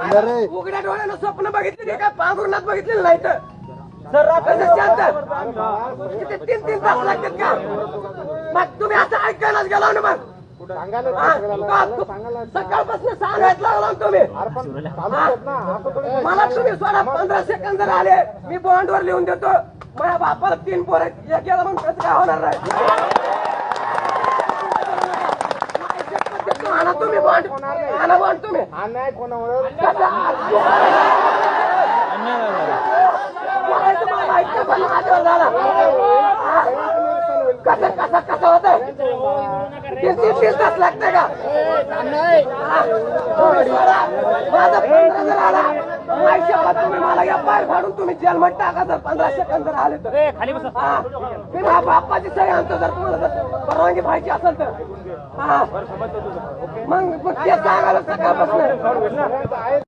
अरे. उघड्या डोळ्यानं स्वप्न बघितले काय पांघरुणात बघितलेलं नाही तर. सर किती तीन तीन तास लागतात का? मग तुम्ही असं ऐकायलाच गेला ना मग? का? सकाळपासून सांगायला लागला. ना तुम्ही? मला तुम्ही सोडा पंधरा सेकंद जर आले मी बॉन्डवर लिहून देतो. माझ्या बापाला तीन पोर एक गेला म्हणून कसं काय होणार नाही? आणा तुम्ही बॉन्ड आणा बॉन्ड तुम्ही कसं कसं तीन तीन तीन तास लागते का? हा. माझा पंधरा जर आला. का तुम्ही मला या पाय फाडून तुम्ही जेलमध्ये टाका जर पंधरा सेकंद जर आले तर. हा. मी माझ्या बाप्पाची सही आणतो जर तुम्हाला जर परवानगी पाहिजे असेल तर. हा? मग मग ते सांगायला सकाळपासून.